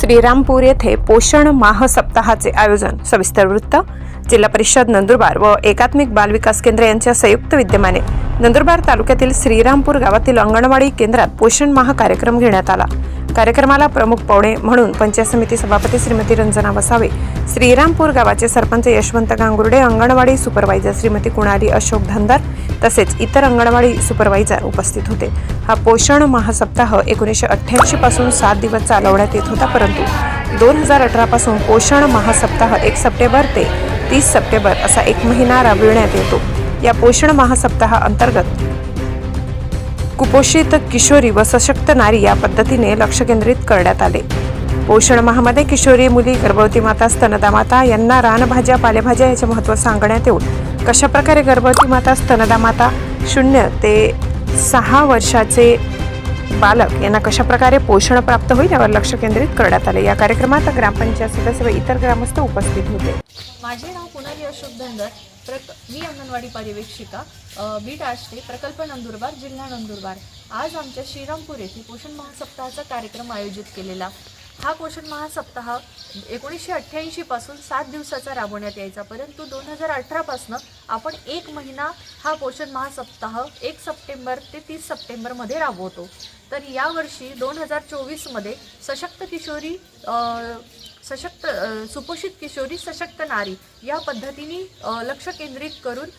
श्रीरामपूर येथे पोषण माह सप्ताहाचे आयोजन. सविस्तर वृत्त जिल्हा परिषद नंदुरबार व एकात्मिक बाल विकास केंद्र यांच्या संयुक्त विद्यमाने. नंदुरबार तालुक्यातील श्रीरामपूर गावातील अंगणवाडी केंद्रात पोषण माह कार्यक्रम घेण्यात आला. कार्यक्रमाला प्रमुख पाहुणे म्हणून पंचायत समिती सभापती श्रीमती रंजना वसावे श्रीरामपूर गावाचे सरपंच यशवंत गांगुर्डे अंगणवाडी सुपरवायझर श्रीमती कुणाली अशोक धनदार तसेच इतर अंगणवाडी सुपरवायझर उपस्थित होते. हा पोषण महासप्ताह एकोणीसशे अठ्ठ्याऐंशी पासून सात दिवस चालवण्यात येत होता परंतु दोन हजार अठरा पासून पोषण महासप्ताह एक सप्टेंबर ते तीस सप्टेंबर असा एक महिना राबविण्यात येतो. या पोषण महासप्ताहा अंतर्गत कुपोषित किशोरी व सशक्त नारी या पद्धतीने लक्ष केंद्रित करण्यात आले. पोषण माहामध्ये किशोरी मुली गर्भवती माता स्तनदा माता यांना रानभाज्या पालेभाज्या याचे महत्त्व सांगण्यात येऊन कशाप्रकारे गर्भवती माता स्तनदा माता शून्य ते सहा वर्षाचे बालक यांना कशाप्रकारे पोषण प्राप्त होईल यावर लक्ष केंद्रित करण्यात आले. या कार्यक्रमात ग्रामपंचायत सदस्य व इतर ग्रामस्थ उपस्थित होते. माझे नाव कुणाली अशोक धनगर प्रक मी अंगणवाडी पर्यवेक्षिका बी बीट आष्टे प्रकल्प नंदुरबार जिल्हा नंदुरबार. आज आमच्या श्रीरामपूर येथे पोषण महासप्ताहाचा कार्यक्रम आयोजित केलेला. हा पोषण महासप्ताह एकोणीसशे अठ्ठ्याऐंशीपासून सात दिवसाचा राबवण्यात यायचा. परंतु दोन हजार अठरापासनं आपण एक महिना हा पोषण महासप्ताह एक सप्टेंबर ते तीस सप्टेंबरमध्ये राबवतो. तर यावर्षी दोन हजार चोवीसमध्ये सशक्त किशोरी सशक्त सुपोषित किशोरी सशक्त नारी या पद्धतीने लक्ष केंद्रित करून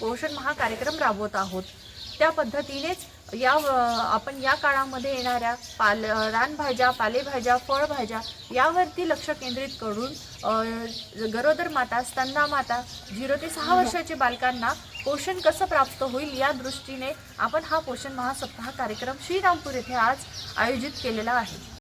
पोषण महाकार्यक्रम राबवत आहोत. त्या पद्धतीनेच या आपण या काळामध्ये येणाऱ्या पाल रानभाज्या पालेभाज्या फळभाज्या यावरती लक्ष केंद्रित करून गरोदर माता स्तंदा माता झिरो ते सहा वर्षाच्या बालकांना पोषण कसं प्राप्त होईल या दृष्टीने आपण हा पोषण महासप्ताह कार्यक्रम श्रीरामपूर येथे आज आयोजित केलेला आहे.